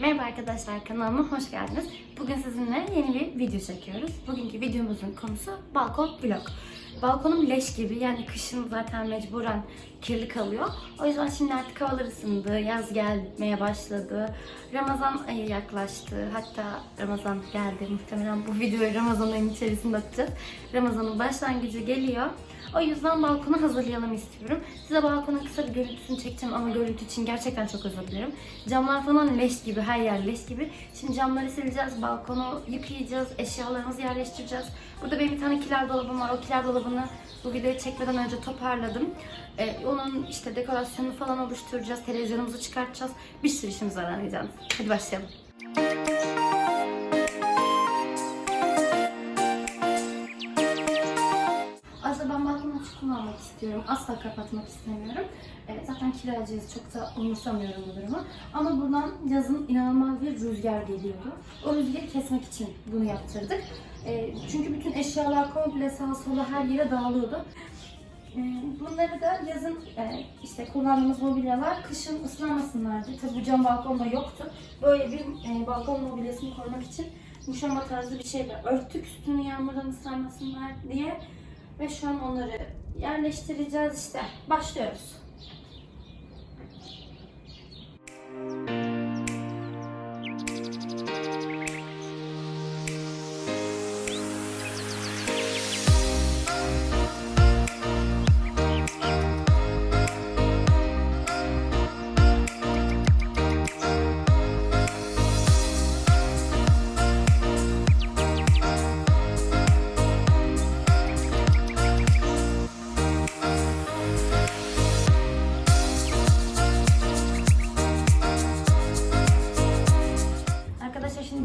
Merhaba arkadaşlar kanalıma hoş geldiniz. Bugün sizinle yeni bir video çekiyoruz. Bugünkü videomuzun konusu balkon vlog. Balkonum leş gibi yani kışın zaten mecburen kirli kalıyor. O yüzden şimdi artık havalar ısındı, yaz gelmeye başladı. Ramazan ayı yaklaştı. Hatta Ramazan geldi. Muhtemelen bu videoyu Ramazan ayının içerisinde atacağız. Ramazanın başlangıcı geliyor. O yüzden balkonu hazırlayalım istiyorum. Size balkonun kısa bir görüntüsünü çekeceğim ama görüntü için gerçekten çok özür dilerim. Camlar falan leş gibi, her yer leş gibi. Şimdi camları sileceğiz, balkonu yıkayacağız, eşyalarımızı yerleştireceğiz. Burada benim bir tane kiler dolabım var. O kiler dolabını bu videoyu çekmeden önce toparladım. Ee, onun işte dekorasyonunu falan oluşturacağız, televizyonumuzu çıkartacağız. Bir sürü işimiz var anlayacağınız. Hadi başlayalım. Aslında ben balkonu açık kullanmak istiyorum. Asla kapatmak istemiyorum. Evet, zaten kiracıyız. Çok da umursamıyorum bu durumu. Ama buradan yazın inanılmaz bir rüzgar geliyordu. O rüzgarı kesmek için bunu yaptırdık. Ee, çünkü bütün eşyalar komple sağa sola her yere dağılıyordu. Ee, Bunları da yazın e, işte kullandığımız mobilyalar kışın ıslanmasınlar diye. Tabii bu cam balkonda yoktu. Böyle bir e, balkon mobilyasını koymak için muşamba tarzı bir şeyle örttük üstünü yağmurdan ıslanmasınlar diye. Ve şu an onları yerleştireceğiz işte. Başlıyoruz.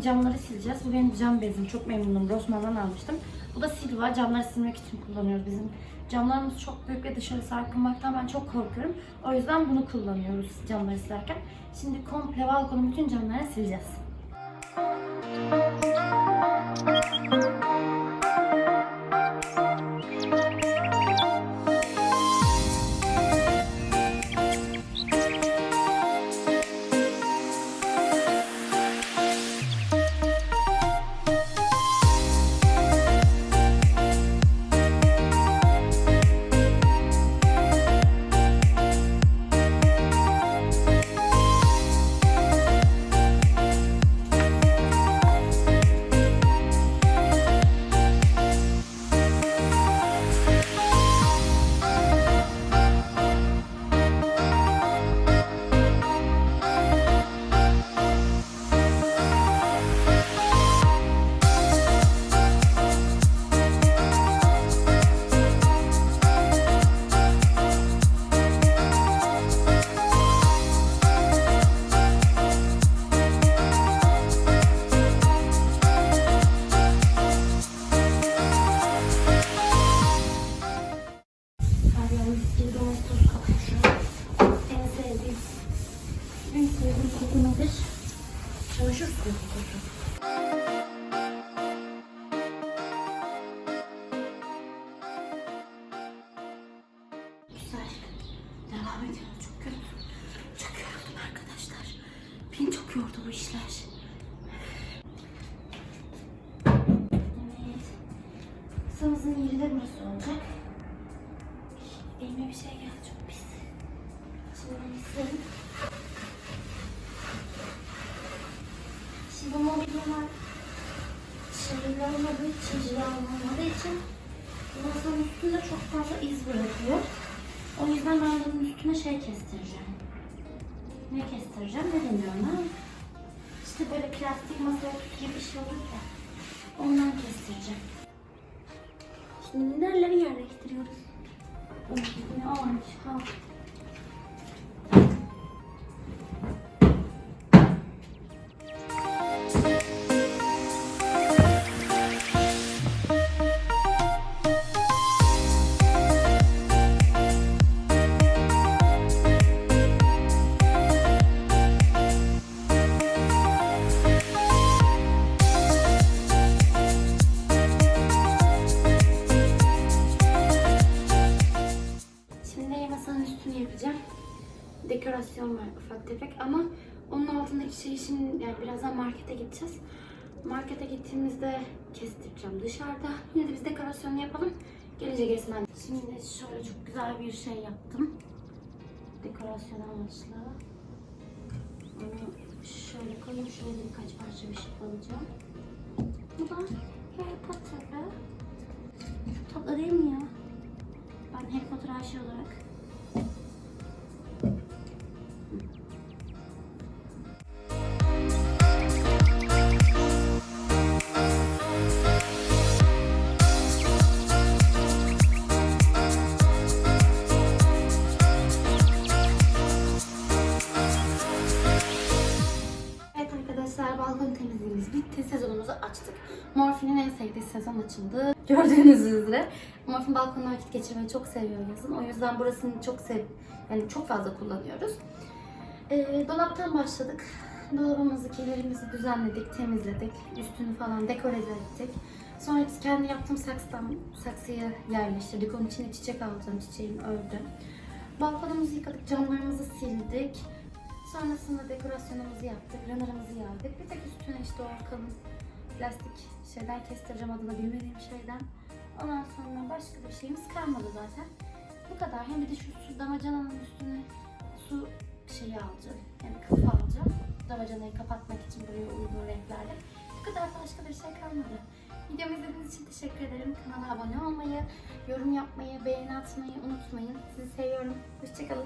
Camları sileceğiz. Bu benim cam bezim. Çok memnunum. Rossmann'dan almıştım. Bu da silva. Camları silmek için kullanıyoruz bizim. Camlarımız çok büyük ve dışarı sarkılmaktan ben çok korkuyorum. O yüzden bunu kullanıyoruz camları silerken. Şimdi komple balkonun bütün camlarını sileceğiz. Her en sevdiğim koku nedir? Çamaşır suyu kokusu. Güzel. Devam. Çok yoruldum. Çok yoruldum arkadaşlar. Beni çok yordu bu işler. Masamızın yeri de burası olacak. Elime bir şey geldi çok pis. Şimdi onu mobilyalar şehirli olmadığı cilalı olmadığı için masanın üstünde çok fazla iz bırakıyor. O yüzden ben bunun üstüne şey kestireceğim. Ne kestireceğim ne deniyor ona? İşte böyle plastik masa gibi bir şey olur ya. Ondan kestireceğim. Şimdi nereleri yerleştiriyoruz? Of, ne ağırmış ha. Şey şimdi yani birazdan markete gideceğiz. Markete gittiğimizde kestireceğim dışarıda. Yine de biz dekorasyonu yapalım. Gelince gelsin. Şimdi şöyle çok güzel bir şey yaptım. Dekorasyon amaçlı. Onu şöyle koyayım. Şöyle birkaç parça bir şey alacağım. Bu da Harry Potter'lı. Çok tatlı değil mi ya? Ben Harry Potter aşığı olarak Sevdiği sezon açıldı. Gördüğünüz üzere. Morfin balkonda vakit geçirmeyi çok seviyor yazın. O yüzden burasını çok sev yani çok fazla kullanıyoruz. Ee, dolaptan başladık. Dolabımızı, kilerimizi düzenledik, temizledik. Üstünü falan dekore ettik. Sonra kendi yaptığım saksıdan saksıya yerleştirdik. Onun içine çiçek alacağım. Çiçeğimi ördüm. Balkonumuzu yıkadık, camlarımızı sildik. Sonrasında dekorasyonumuzu yaptık, runner'ımızı yardık. Bir tek üstüne işte o kalın plastik şeyden kestireceğim adını bilmediğim şeyden. Ondan sonra başka bir şeyimiz kalmadı zaten. Bu kadar. Hem bir de şu su damacananın üstüne su şeyi alacağım. Yani kılıf alacağım. Damacanayı kapatmak için buraya uygun renklerle. Bu kadar başka bir şey kalmadı. Videomu izlediğiniz için teşekkür ederim. Kanala abone olmayı, yorum yapmayı, beğeni atmayı unutmayın. Sizi seviyorum. Hoşçakalın.